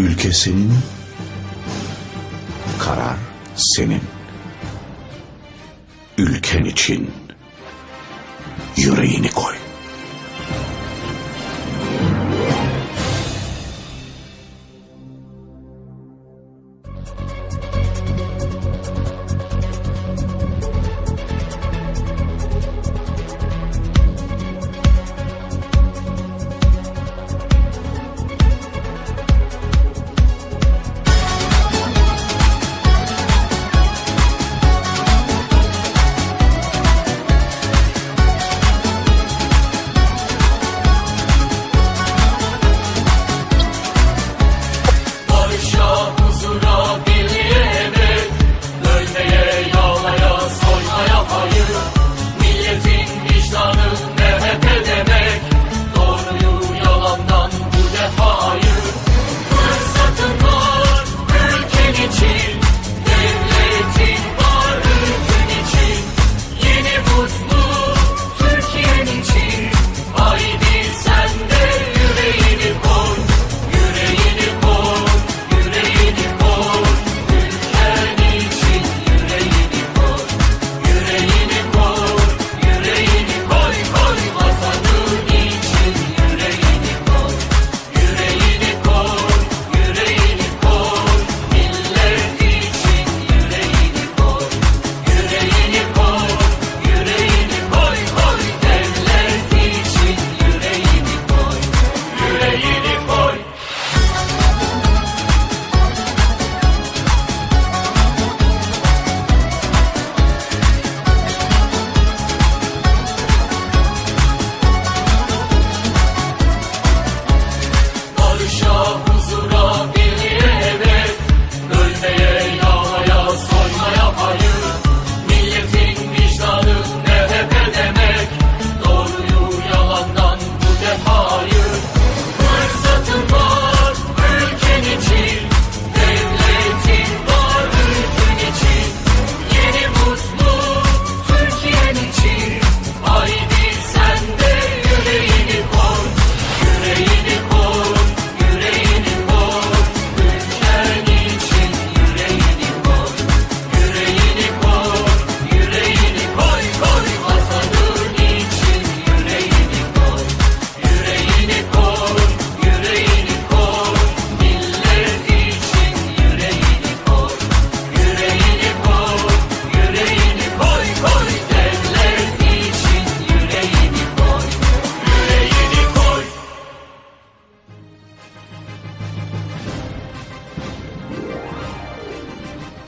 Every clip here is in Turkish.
Ülke senin, karar senin. Ülken için yüreğini koy.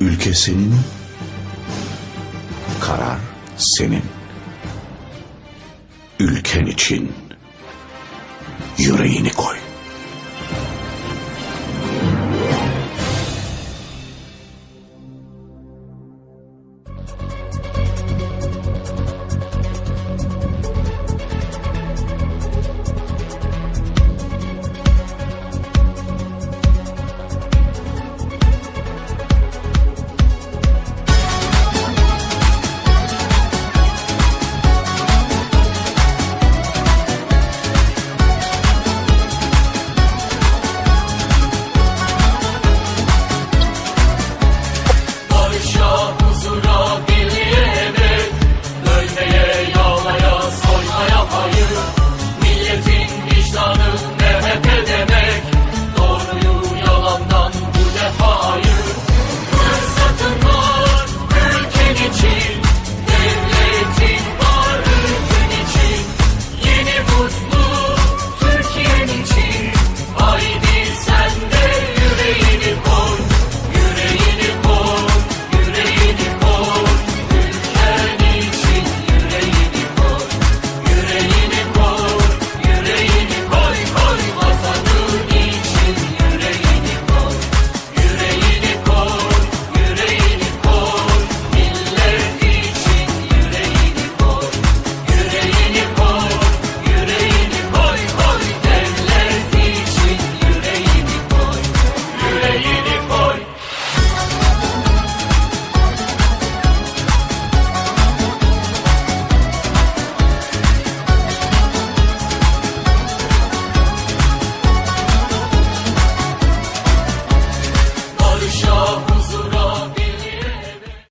Ülke senin, karar senin. Ülken için yüreğini koy.